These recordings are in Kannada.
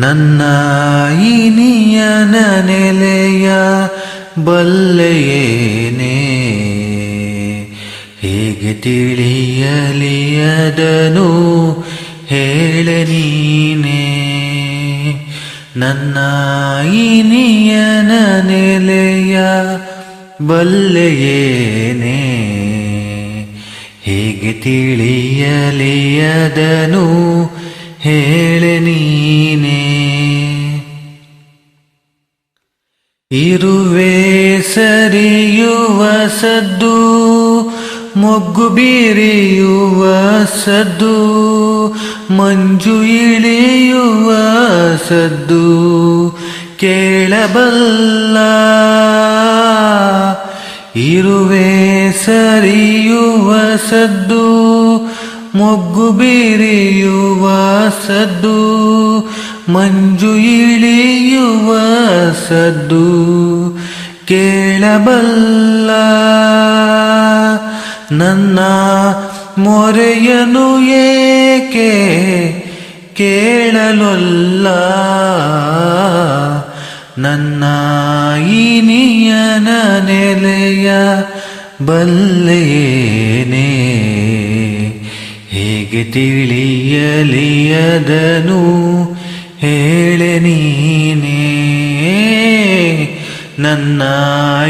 ನನ್ನ ಇನಿಯನ ನೆಲೆಯ ಬಲ್ಲೆಯೇನೆ? ಹೇಗೆ ತಿಳಿಯಲಿಯದನು? ಹೇಳೆ ನೀನೆ. ನನ್ನ ಇನಿಯನ ನೆಲೆಯ ಬಲ್ಲೆಯೇನೆ? ಹೇಗೆ ತಿಳಿಯಲಿಯದನು? ಹೇಳೆ ನೀನೆ. ಇರುವೆ ಸರಿಯುವ ಸದ್ದು, ಮೊಗ್ಗು ಬೀರಿಯುವ ಸದ್ದು, ಮಂಜು ಇಳಿಯುವ ಸದ್ದು ಕೇಳಬಲ್ಲ. ಇರುವೆ ಸರಿಯುವ ಸದ್ದು, ಮೊಗ್ಗು ಬೀರಿಯುವ ಸದ್ದು ಮಂಜು ಇಳಿಯುವ ಸದ್ದು ಕೇಳಬಲ್ಲ. ನನ್ನ ಮೊರೆಯನು ಏಕೆ ಕೇಳಲೊಲ್ಲ. ನನ್ನ ಇನಿಯನ ನೆಲೆಯ ಬಲ್ಲೇನೆ ಹೇಗೆ ತಿಳಿಯಲಿಯದನು? ಹೇಳೆ ನೀನೇ ನನ್ನ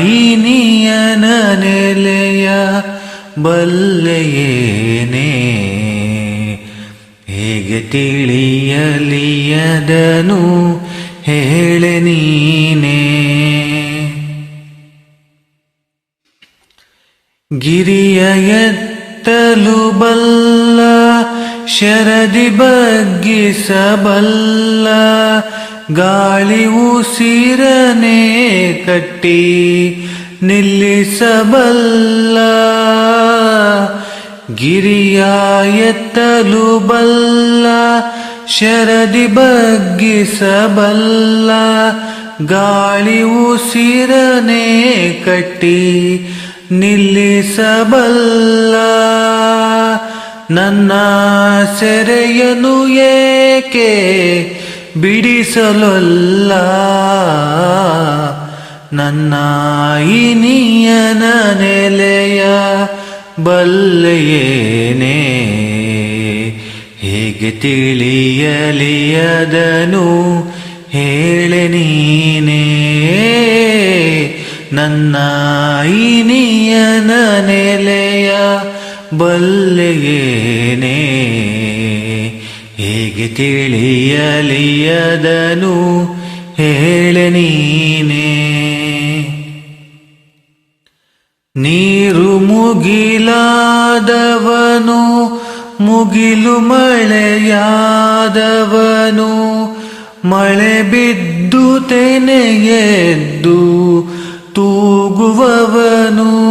ಇನಿಯನ ನೆಲೆಯ ಬಲ್ಲೆಯೇನೇ. ಹೇಗೆ ತಿಳಿಯಲಿಯದನು ಹೇಳೆ ನೀನೇ. ಗಿರಿಯ ಎತ್ತಲು ಬಲ್ಲ ಶರದಿ ಬಗ್ಗಿಸಬಲ್ಲ, ಗಾಳಿ ಉಸಿರನೆ ಕಟ್ಟಿ ನಿಲ್ಲಿಸಬಲ್ಲ ಗಿರಿಯ ಎತ್ತಲು ಬಲ್ಲ, ಶರದಿ ಬಗ್ಗಿಸಬಲ್ಲ, ಗಾಳಿ ಉಸಿರನೆ ಕಟ್ಟಿ ನಿಲ್ಲಿಸಬಲ್ಲ. ನನ್ನ ಸೆರೆಯನು ಏಕೆ ಬಿಡಿಸಲೊಲ್ಲ? ನನ್ನ ಇನಿಯನ ನೆಲೆಯ ಬಲ್ಲೆಯೇನೆ? ಹೇಗೆ ತಿಳಿಯಲಿಯದನು? ಹೇಳೆ ನೀನೇ. ನನ್ನ ಇನಿಯನ ನೆಲೆಯ ಬಲ್ಲೆಯೇನೆ? ಹೇಗೆ ತಿಳಿಯಲಿಯದನು? ಹೇಳೆ ನೀನೇ. ನೀರು ಮುಗಿಲಾದವನು ಮುಗಿಲು ಮಳೆಯಾದವನು. ಮಳೆ ಬಿದ್ದು ತೆನೆಯೆದ್ದು ತೂಗುವವನು.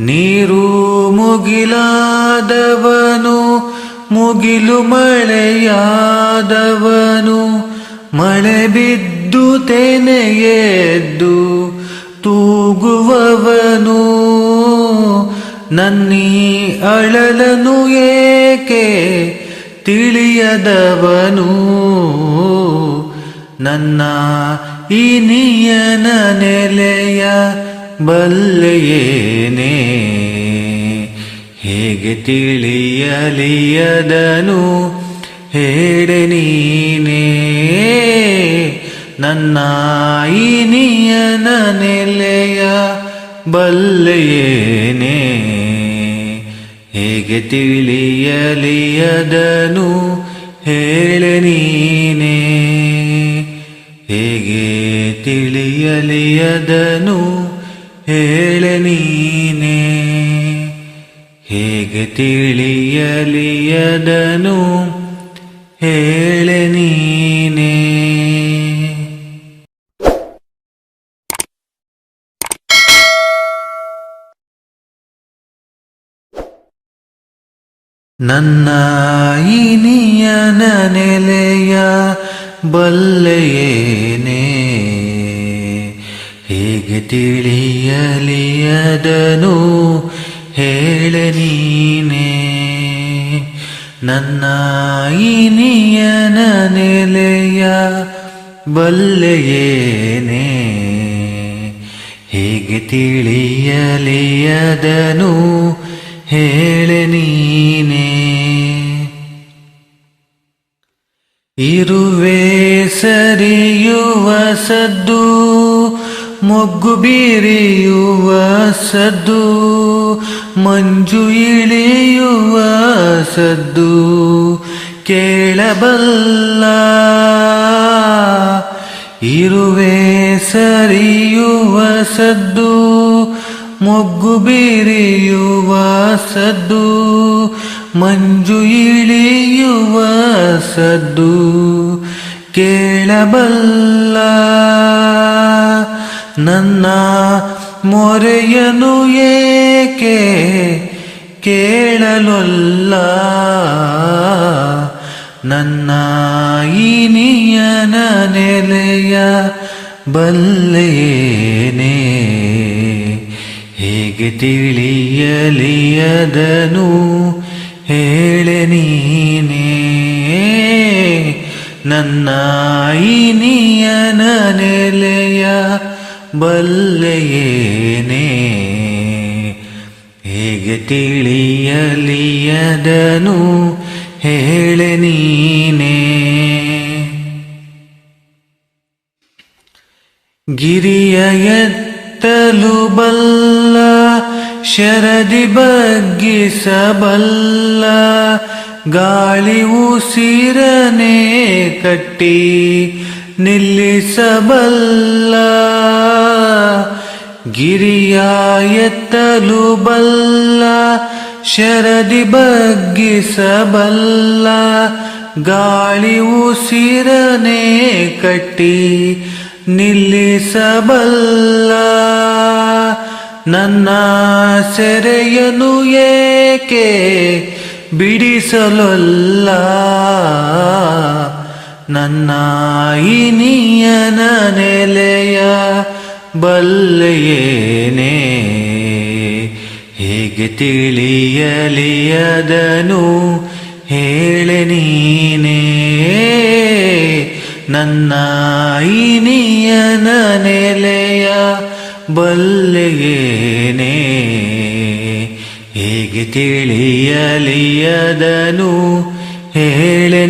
ನೀರು ಮುಗಿಲಾದವನು, ಮುಗಿಲು ಮಳೆಯಾದವನು. ಮಳೆ ಬಿದ್ದು ತೆನೆಯೆದ್ದು ತೂಗುವವನು. ನನ್ನಿ ಅಳಲನು ಏಕೆ ತಿಳಿಯದವನು? ನನ್ನ ಇನಿಯನ ನೆಲೆಯ ಬಲ್ಲೆಯೇನೆ? ಹೇಗೆ ತಿಳಿಯಲಿಯದನು? ಹೇಳೆ ನೀನೇ? ನನ್ನ ಇನಿಯನ ನೆಲೆಯ ಬಲ್ಲೆಯೇನೆ? ಹೇಗೆ ತಿಳಿಯಲಿಯದನು? ಹೇಳೆ ನೀನೇ? ಹೇಗೆ ತಿಳಿಯಲಿಯದನು? ಹೇಳೆ ನೀನೇ. ಹೇಗೆ ತಿಳಿಯಲಿಯದನು? ಹೇಳೆ ನೀನೇ. ನನ್ನ ನೆಲೆಯ ಬಲ್ಲೆಯೇನೆ ಹೇಗೆ ತಿಳಿಯಲಿಯದನು? ಹೇಳೆ ನೀನೇ. ನನ್ನ ಇನಿಯನ ನೆಲೆಯ ಬಲ್ಲೆಯೇನೆ. ಹೇಗೆ ತಿಳಿಯಲಿಯದನು? ಹೇಳೆ ನೀನೇ. ಇರುವೆ ಸರಿಯುವ ಸದ್ದು ಮೊಗ್ಗು ಬೀರಿಯುವ ಸದ್ದು, ಮಂಜು ಇಳಿಯುವ ಸದ್ದು ಕೇಳಬಲ್ಲ. ಇರುವೆ ಸರಿಯುವ ಸದ್ದು, ಮೊಗ್ಗು ಬೀರಿಯುವ ಸದ್ದು, ಮಂಜು ಇಳಿಯುವ ಸದ್ದು ಕೇಳಬಲ್ಲ. ನನ್ನ ಮೊರೆಯನು ಏಕೆ ಕೇಳಲೊಲ್ಲ? ನನ್ನ ಇನಿಯನ ನೆಲೆಯ ಬಲ್ಲೇನೆ ಹೇಗೆ ತಿಳಿಯಲಿಯದನು? ಹೇಳೆ ನೀನೇ? ನನ್ನ ಇನಿಯನ ನೆಲೆಯ ಬಲ್ಲೆಯೇನೆ? ಹೇಗೆ ತಿಳಿಯಲಿಯದನು? ಹೇಳೆ ನೀನೇ. ಗಿರಿಯ ಎತ್ತಲು ಬಲ್ಲ ಶರದಿ ಬಗ್ಗಿಸಬಲ್ಲ ಗಾಳಿ ಉಸಿರನೆ ಕಟ್ಟಿ ನಿಲ್ಲಿಸಬಲ್ಲ. ಗಿರಿಯ ಎತ್ತಲು ಬಲ್ಲ, ಶರದಿ ಬಗ್ಗಿಸಬಲ್ಲ, ಗಾಳಿ ಉಸಿರನೆ ಕಟ್ಟಿ ನಿಲ್ಲಿಸಬಲ್ಲ. ನನ್ನ ಸೆರೆಯನು ಏಕೆ ಬಿಡಿಸಲೊಲ್ಲ? ನನ್ನ ಇನಿಯನ ನೆಲೆಯ ಬಲ್ಲೆಯೇನೆ? ಹೇಗೆ ತಿಳಿಯಲಿಯದನು? ಹೇಳೆ ನೀನೇ? ನನ್ನ ಇನಿಯನ ನೆಲೆಯ ಬಲ್ಲೆಯೇನೆ? ಹೇಗೆ ತಿಳಿಯಲಿಯದನು? ಹೇಳೆ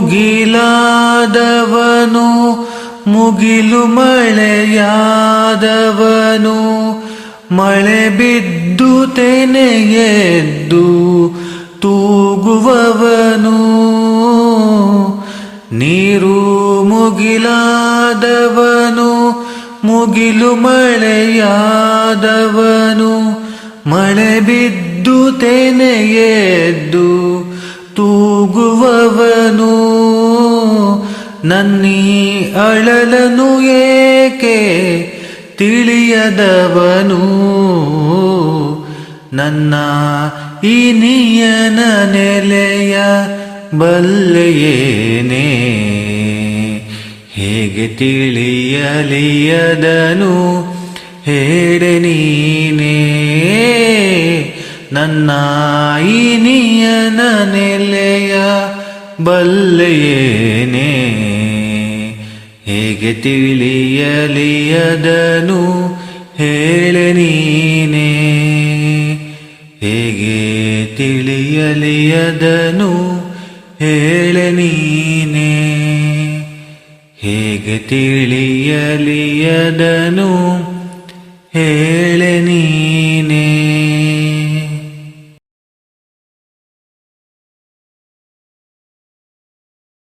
ಮುಗಿಲಾದವನು, ಮುಗಿಲು ಮಳೆಯಾದವನು. ಮಳೆ ಬಿದ್ದು ತೆನೆಯೆದ್ದು ತೂಗುವವನು. ನೀರು ಮುಗಿಲಾದವನು, ಮುಗಿಲು ಮಳೆಯಾದವನು. ಮಳೆ ಬಿದ್ದು ತೆನೆಯೆದ್ದು ತೂಗುವವನು ನನ್ನಿ ಅಳಲನು ಏಕೆ ತಿಳಿಯದವನು? ನನ್ನ ಇನಿಯನ ನೆಲೆಯ ಬಲ್ಲೆಯೇನೆ? ಹೇಗೆ ತಿಳಿಯಲಿಯದನು? ಹೇಳ ನೀನೇ. ನನ್ನ ಇನಿಯನ ನೆಲೆಯ ಬಲ್ಲೆಯೇನೆ? ಹೇಗೆ ತಿಳಿಯಲಿಯದನು ಹೇಳೆ ನೀನೇ. ಹೇಗೆ ತಿಳಿಯಲಿಯದನು ಹೇಳೆ ನೀನೇ. ಹೇಗೆ ತಿಳಿಯಲಿಯದನು ಹೇಳೆ ನೀ